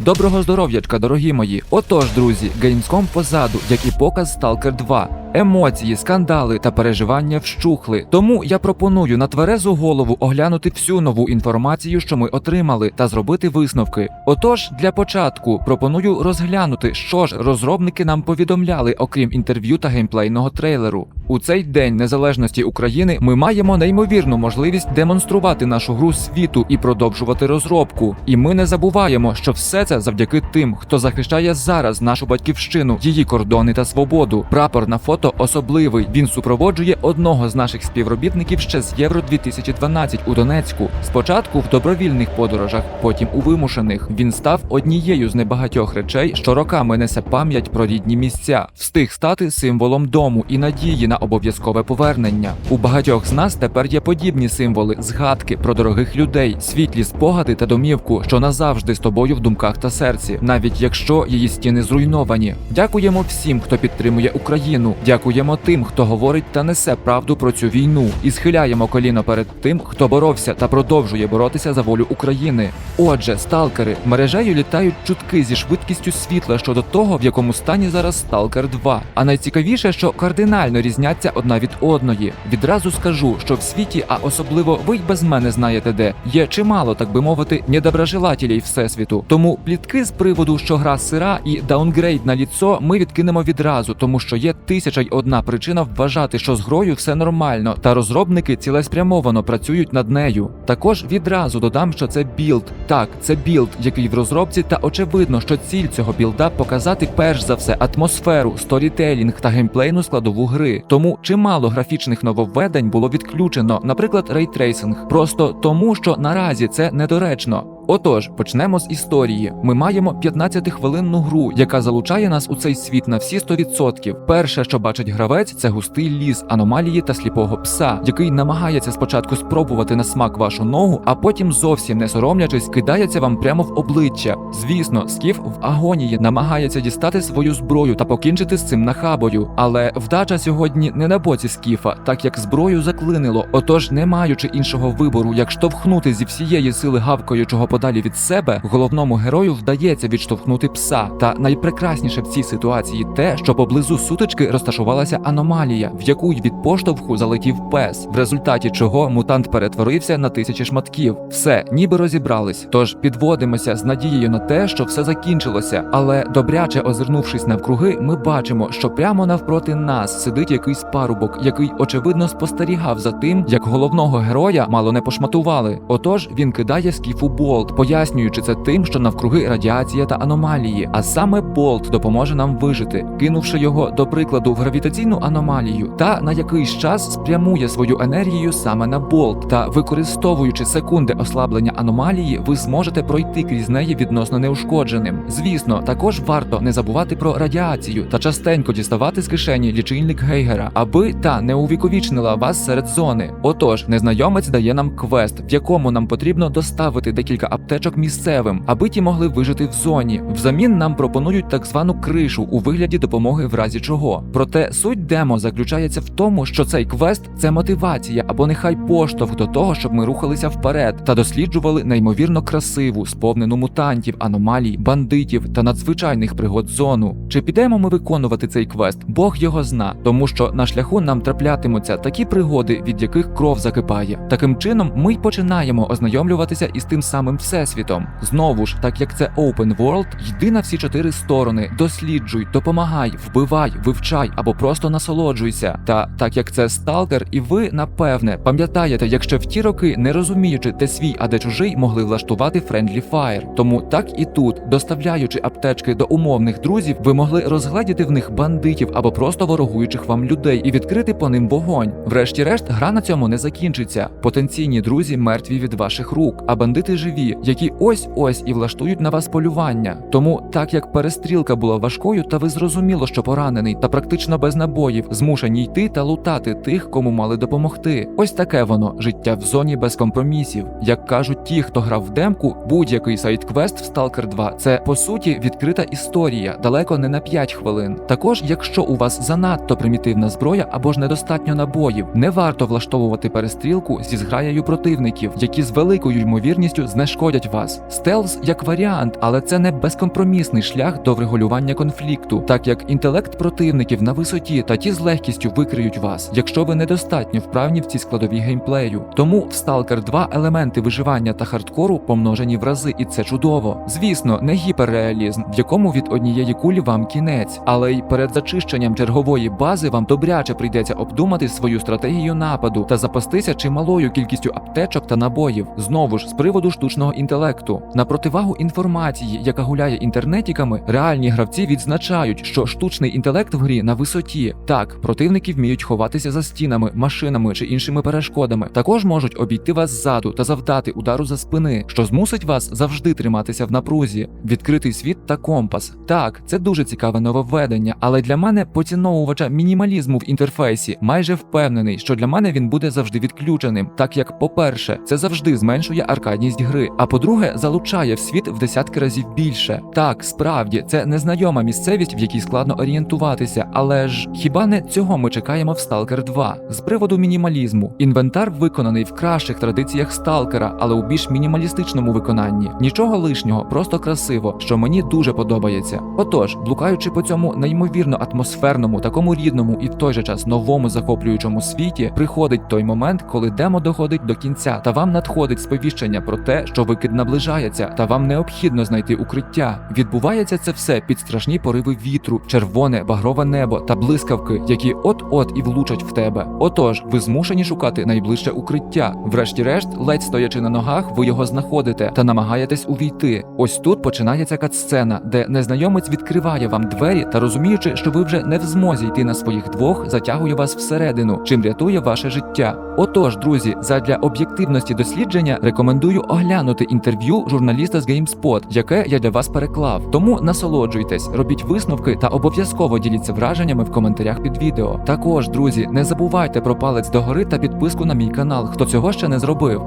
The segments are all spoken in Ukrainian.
Доброго здоров'ячка, дорогі мої. Отож, друзі, Gamescom позаду, як і показ Stalker 2. Емоції, скандали та переживання вщухли. Тому я пропоную на тверезу голову оглянути всю нову інформацію, що ми отримали, та зробити висновки. Отож, для початку пропоную розглянути, що ж розробники нам повідомляли, окрім інтерв'ю та геймплейного трейлеру. У цей день незалежності України ми маємо неймовірну можливість демонструвати нашу гру світу і продовжувати розробку. І ми не забуваємо, що все це завдяки тим, хто захищає зараз нашу батьківщину, її кордони та свободу. Прапор на фото особливий. Він супроводжує одного з наших співробітників ще з Євро 2012 у Донецьку. Спочатку в добровільних подорожах, потім у вимушених. Він став однією з небагатьох речей, що роками несе пам'ять про рідні місця, встиг стати символом дому і надії на обов'язкове повернення. У багатьох з нас тепер є подібні символи, згадки про дорогих людей, світлі спогади та домівку, що назавжди з тобою в думках та серці, навіть якщо її стіни зруйновані. Дякуємо всім, хто підтримує Україну. Дякуємо тим, хто говорить та несе правду про цю війну, і схиляємо коліно перед тим, хто боровся та продовжує боротися за волю України. Отже, сталкери мережею літають чутки зі швидкістю світла щодо того, в якому стані зараз Сталкер 2. А найцікавіше, що кардинально різняться одна від одної. Відразу скажу, що в світі, а особливо ви й без мене знаєте де, є чимало, так би мовити, недоброжелателів всесвіту. Тому плітки з приводу, що гра сира і даунгрейд на ліцо, ми відкинемо відразу, тому що є тисяча й одна причина вважати, що з грою все нормально, та розробники цілеспрямовано працюють над нею. Також відразу додам, що це білд. Так, це білд, який в розробці, та очевидно, що ціль цього білда показати перш за все атмосферу, сторітелінг та геймплейну складову гри. Тому чимало графічних нововведень було відключено, наприклад, рейтрейсинг, просто тому, що наразі це недоречно. Отож, почнемо з історії. Ми маємо 15-хвилинну гру, яка залучає нас у цей світ на всі 100%. Перше, що бачить гравець, це густий ліс, аномалії та сліпого пса, який намагається спочатку спробувати на смак вашу ногу, а потім зовсім не соромлячись, кидається вам прямо в обличчя. Звісно, скіф в агонії намагається дістати свою зброю та покінчити з цим нахабою. Але вдача сьогодні не на боці скіфа, так як зброю заклинило. Отож, не маючи іншого вибору, як штовхнути зі всієї сили гавкаючого подалі від себе, головному герою вдається відштовхнути пса. Та найпрекрасніше в цій ситуації те, що поблизу сутички розташувалася аномалія, в яку й від поштовху залетів пес, в результаті чого мутант перетворився на тисячі шматків. Все, ніби розібрались. Тож підводимося з надією на те, що все закінчилося. Але добряче озирнувшись навкруги, ми бачимо, що прямо навпроти нас сидить якийсь парубок, який очевидно спостерігав за тим, як головного героя мало не пошматували. Отож він кидає скіфу болт, пояснюючи це тим, що навкруги радіація та аномалії. А саме болт допоможе нам вижити, кинувши його до прикладу в гравітаційну аномалію, та на якийсь час спрямує свою енергію саме на болт. Та використовуючи секунди ослаблення аномалії, ви зможете пройти крізь неї відносно неушкодженим. Звісно, також варто не забувати про радіацію та частенько діставати з кишені лічильник Гейгера, аби та не увіковічнила вас серед зони. Отож, незнайомець дає нам квест, в якому нам потрібно доставити декілька аптечок місцевим, аби ті могли вижити в зоні. Взамін нам пропонують так звану кришу у вигляді допомоги в разі чого. Проте суть демо заключається в тому, що цей квест це мотивація або нехай поштовх до того, щоб ми рухалися вперед та досліджували неймовірно красиву, сповнену мутантів, аномалій, бандитів та надзвичайних пригод зону. Чи підемо ми виконувати цей квест? Бог його зна, тому що на шляху нам траплятимуться такі пригоди, від яких кров закипає. Таким чином, ми й починаємо ознайомлюватися із тим самим всесвітом. Знову ж, так як це open world, йди на всі чотири сторони, досліджуй, допомагай, вбивай, вивчай або просто насолоджуйся. Та так як це сталкер, і ви напевне пам'ятаєте, якщо в ті роки, не розуміючи, де свій, а де чужий, могли влаштувати friendly fire. Тому так і тут, доставляючи аптечки до умовних друзів, ви могли розгледіти в них бандитів або просто ворогуючих вам людей і відкрити по ним вогонь. Врешті-решт, гра на цьому не закінчиться. Потенційні друзі мертві від ваших рук, а бандити живі, які ось ось і влаштують на вас полювання. Тому, так як перестрілка була важкою, та ви зрозуміло, що поранений та практично без набоїв, змушені йти та лутати тих, кому мали допомогти. Ось таке воно життя в зоні без компромісів. Як кажуть ті, хто грав в демку, будь-який сайт-квест в Stalker 2 це по суті відкрита історія, далеко не на 5 хвилин. Також, якщо у вас занадто примітивна зброя або ж недостатньо набоїв, не варто влаштовувати перестрілку зі зграєю противників, які з великою ймовірністю знешкодять знешкодять вас. Стелс як варіант, але це не безкомпромісний шлях до врегулювання конфлікту, так як інтелект противників на висоті та ті з легкістю викриють вас, якщо ви недостатньо вправні в цій складовій геймплею. Тому в Stalker 2 елементи виживання та хардкору помножені в рази, і це чудово. Звісно, не гіперреалізм, в якому від однієї кулі вам кінець, але й перед зачищенням чергової бази вам добряче прийдеться обдумати свою стратегію нападу та запастися чималою кількістю аптечок та набоїв. Знову ж з приводу штучного інтелекту. На противагу інформації, яка гуляє інтернетіками, реальні гравці відзначають, що штучний інтелект в грі на висоті. Так, противники вміють ховатися за стінами, машинами чи іншими перешкодами. Також можуть обійти вас ззаду та завдати удару за спини, що змусить вас завжди триматися в напрузі. Відкритий світ та компас. Так, це дуже цікаве нововведення, але для мене поціновувача мінімалізму в інтерфейсі майже впевнений, що для мене він буде завжди відключеним, так як, по-перше, це завжди зменшує аркадність гри. А по-друге, залучає в світ в десятки разів більше. Так, справді, це незнайома місцевість, в якій складно орієнтуватися, але ж хіба не цього ми чекаємо в Stalker 2? З приводу мінімалізму. Інвентар виконаний в кращих традиціях сталкера, але у більш мінімалістичному виконанні. Нічого лишнього, просто красиво, що мені дуже подобається. Отож, блукаючи по цьому неймовірно атмосферному, такому рідному і в той же час новому захоплюючому світі, приходить той момент, коли демо доходить до кінця, та вам надходить сповіщення про те, що викид наближається, та вам необхідно знайти укриття. Відбувається це все під страшні пориви вітру, червоне, багрове небо та блискавки, які от-от і влучать в тебе. Отож, ви змушені шукати найближче укриття. Врешті-решт, ледь стоячи на ногах, ви його знаходите та намагаєтесь увійти. Ось тут починається катсцена, де незнайомець відкриває вам двері та розуміючи, що ви вже не в змозі йти на своїх двох, затягує вас всередину, чим рятує ваше життя. Отож, друзі, задля об'єктивності дослідження рекомендую оглянути інтерв'ю журналіста з GameSpot, яке я для вас переклав. Тому насолоджуйтесь, робіть висновки та обов'язково діліться враженнями в коментарях під відео. Також, друзі, не забувайте про палець догори та підписку на мій канал, хто цього ще не зробив.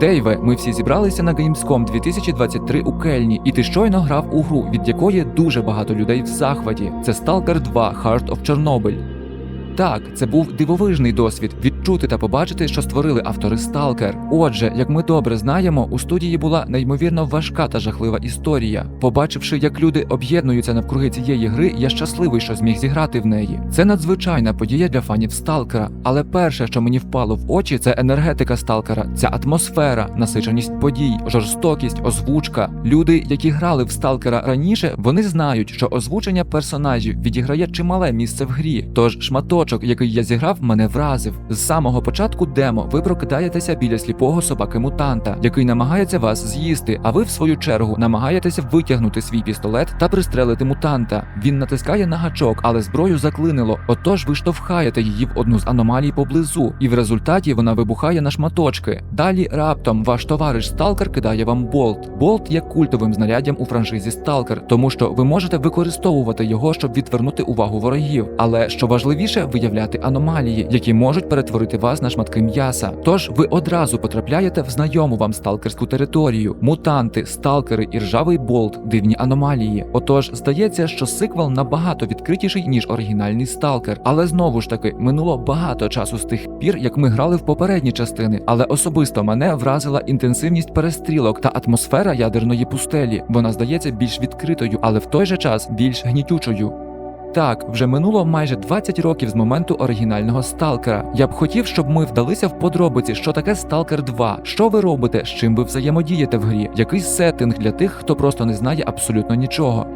Дейве, ми всі зібралися на Gamescom 2023 у Кельні, і ти щойно грав у гру, від якої дуже багато людей в захваті. Це Stalker 2 Heart of Chernobyl. Так, це був дивовижний досвід відчути та побачити, що створили автори Stalker. Отже, як ми добре знаємо, у студії була неймовірно важка та жахлива історія. Побачивши, як люди об'єднуються навкруги цієї гри, я щасливий, що зміг зіграти в неї. Це надзвичайна подія для фанів Сталкера. Але перше, що мені впало в очі, це енергетика Сталкера, ця атмосфера, насиченість подій, жорстокість, озвучка. Люди, які грали в Сталкера раніше, вони знають, що озвучення персонажів відіграє чимале місце в грі. Тож шматочок, який я зіграв, мене вразив. З самого початку демо ви прокидаєтеся біля сліпого собаки мутанта, який намагається вас з'їсти, а ви, в свою чергу, намагаєтеся витягнути свій пістолет та пристрелити мутанта. Він натискає на гачок, але зброю заклинило. Отож ви штовхаєте її в одну з аномалій поблизу, і в результаті вона вибухає на шматочки. Далі раптом ваш товариш Сталкер кидає вам болт. Болт є культовим знаряддям у франшизі Сталкер, тому що ви можете використовувати його, щоб відвернути увагу ворогів. Але що важливіше, виявляти аномалії, які можуть перетворити вас на шматки м'яса. Тож ви одразу потрапляєте в знайому вам сталкерську територію. Мутанти, сталкери і ржавий болт, дивні аномалії. Отож, здається, що сиквел набагато відкритіший, ніж оригінальний сталкер. Але знову ж таки, минуло багато часу з тих пір, як ми грали в попередні частини. Але особисто мене вразила інтенсивність перестрілок та атмосфера ядерної пустелі. Вона здається більш відкритою, але в той же час більш гнітючою. Так, вже минуло майже 20 років з моменту оригінального Сталкера. Я б хотів, щоб ми вдалися в подробиці, що таке Сталкер 2, що ви робите, з чим ви взаємодієте в грі, який сеттинг для тих, хто просто не знає абсолютно нічого.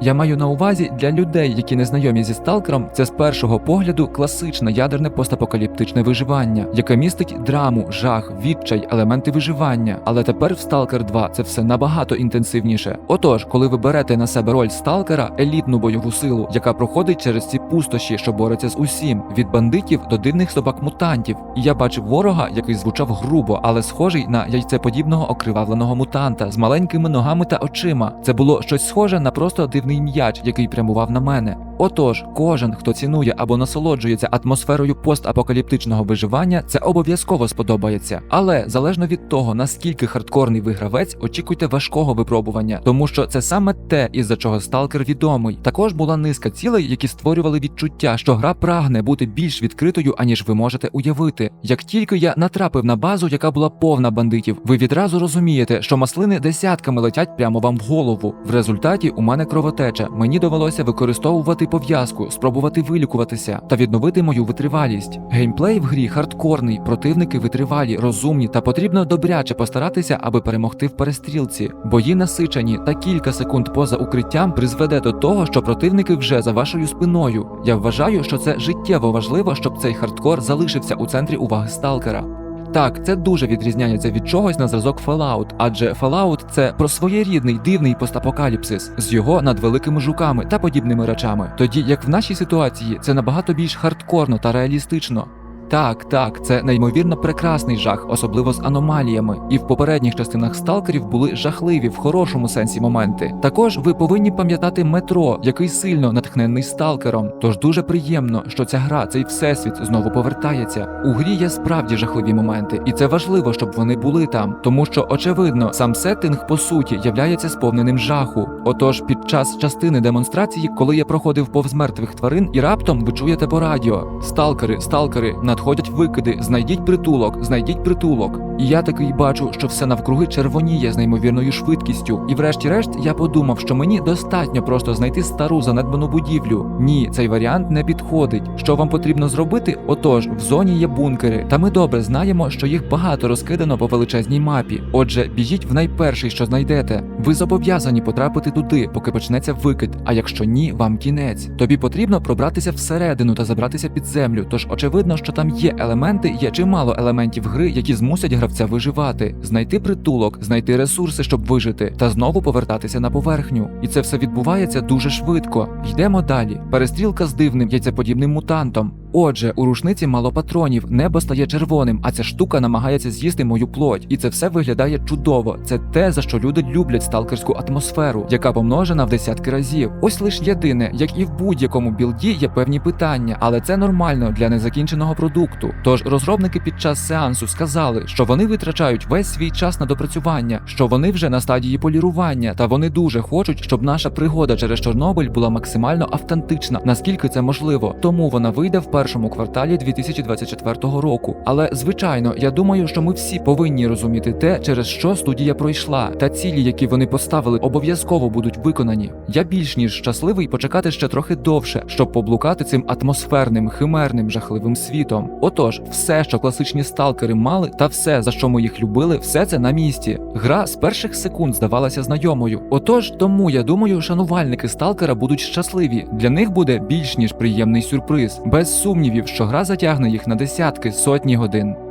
Я маю на увазі для людей, які не знайомі зі сталкером, це з першого погляду класичне ядерне постапокаліптичне виживання, яке містить драму, жах, відчай, елементи виживання. Але тепер в Stalker 2 це все набагато інтенсивніше. Отож, коли ви берете на себе роль сталкера, елітну бойову силу, яка проходить через ці пустощі, що бореться з усім, від бандитів до дивних собак-мутантів. І я бачив ворога, який звучав грубо, але схожий на яйцеподібного окривавленого мутанта з маленькими ногами та очима. Це було щось схоже на просто дивний реактивний м'яч, який прямував на мене. Отож, кожен, хто цінує або насолоджується атмосферою постапокаліптичного виживання, це обов'язково сподобається. Але залежно від того, наскільки хардкорний ви гравець, очікуйте важкого випробування, тому що це саме те, із-за чого сталкер відомий. Також була низка цілей, які створювали відчуття, що гра прагне бути більш відкритою, аніж ви можете уявити. Як тільки я натрапив на базу, яка була повна бандитів, ви відразу розумієте, що маслини десятками летять прямо вам в голову. В результаті у мене кровотеча. Мені довелося використовувати пов'язку, спробувати вилікуватися та відновити мою витривалість. Геймплей в грі хардкорний, противники витривалі, розумні та потрібно добряче постаратися, аби перемогти в перестрілці. Бої насичені та кілька секунд поза укриттям призведе до того, що противники вже за вашою спиною. Я вважаю, що це життєво важливо, щоб цей хардкор залишився у центрі уваги сталкера. Так, це дуже відрізняється від чогось на зразок Fallout, адже Fallout – це про своєрідний дивний постапокаліпсис з його надвеликими жуками та подібними речами. Тоді як в нашій ситуації це набагато більш хардкорно та реалістично. Так, так, це неймовірно прекрасний жах, особливо з аномаліями. І в попередніх частинах сталкерів були жахливі в хорошому сенсі моменти. Також ви повинні пам'ятати метро, який сильно натхнений сталкером. Тож дуже приємно, що ця гра, цей всесвіт знову повертається. У грі є справді жахливі моменти, і це важливо, щоб вони були там, тому що очевидно, сам сеттинг по суті являється сповненим жаху. Отож, під час частини демонстрації, коли я проходив повз мертвих тварин, і раптом ви чуєте по радіо: сталкери, сталкери, надходять викиди, знайдіть притулок, знайдіть притулок. І я такий бачу, що все навкруги червоніє з неймовірною швидкістю. І врешті-решт я подумав, що мені достатньо просто знайти стару занедбану будівлю. Ні, цей варіант не підходить. Що вам потрібно зробити? Отож, в зоні є бункери, та ми добре знаємо, що їх багато розкидано по величезній мапі. Отже, біжіть в найперший, що знайдете. Ви зобов'язані потрапити туди, поки почнеться викид. А якщо ні, вам кінець. Тобі потрібно пробратися всередину та забратися під землю. Тож очевидно, що там є елементи, є чимало елементів гри, які змусять гравця виживати, знайти притулок, знайти ресурси, щоб вижити, та знову повертатися на поверхню. І це все відбувається дуже швидко. Йдемо далі. Перестрілка з дивним яйцеподібним мутантом. Отже, у рушниці мало патронів, небо стає червоним, а ця штука намагається з'їсти мою плоть. І це все виглядає чудово. Це те, за що люди люблять сталкерську атмосферу, яка помножена в десятки разів. Ось лиш єдине, як і в будь-якому білді, є певні питання, але це нормально для незакінченого продукту. Тож розробники під час сеансу сказали, що вони витрачають весь свій час на допрацювання, що вони вже на стадії полірування, та вони дуже хочуть, щоб наша пригода через Чорнобиль була максимально автентична, наскільки це можливо. Тому вона вийде в першому кварталі 2024 року. Але звичайно, я думаю, що ми всі повинні розуміти те, через що студія пройшла, та цілі, які вони поставили, обов'язково будуть виконані. Я більш ніж щасливий почекати ще трохи довше, щоб поблукати цим атмосферним, химерним, жахливим світом. Отож, все, що класичні сталкери мали, та все, за що ми їх любили, все це на місці. Гра з перших секунд здавалася знайомою. Отож, тому я думаю, шанувальники сталкера будуть щасливі. Для них буде більш ніж приємний сюрприз, без сумнівів, що гра затягне їх на десятки, сотні годин.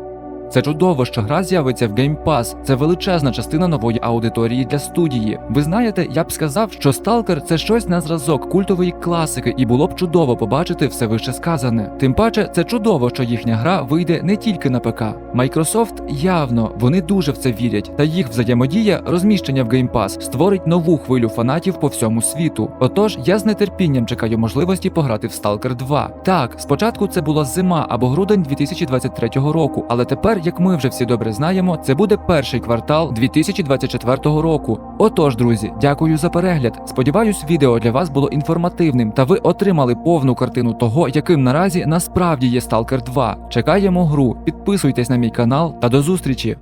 Це чудово, що гра з'явиться в Game Pass. Це величезна частина нової аудиторії для студії. Ви знаєте, я б сказав, що Stalker – це щось на зразок культової класики, і було б чудово побачити все вище сказане. Тим паче, це чудово, що їхня гра вийде не тільки на ПК. Microsoft явно вони дуже в це вірять, та їх взаємодія, розміщення в Game Pass створить нову хвилю фанатів по всьому світу. Отож, я з нетерпінням чекаю можливості пограти в Stalker 2. Так, спочатку це була зима або грудень 2023 року, але тепер, як ми вже всі добре знаємо, це буде перший квартал 2024 року. Отож, друзі, дякую за перегляд. Сподіваюсь, відео для вас було інформативним, та ви отримали повну картину того, яким наразі насправді є Stalker 2. Чекаємо гру, підписуйтесь на мій канал та до зустрічі!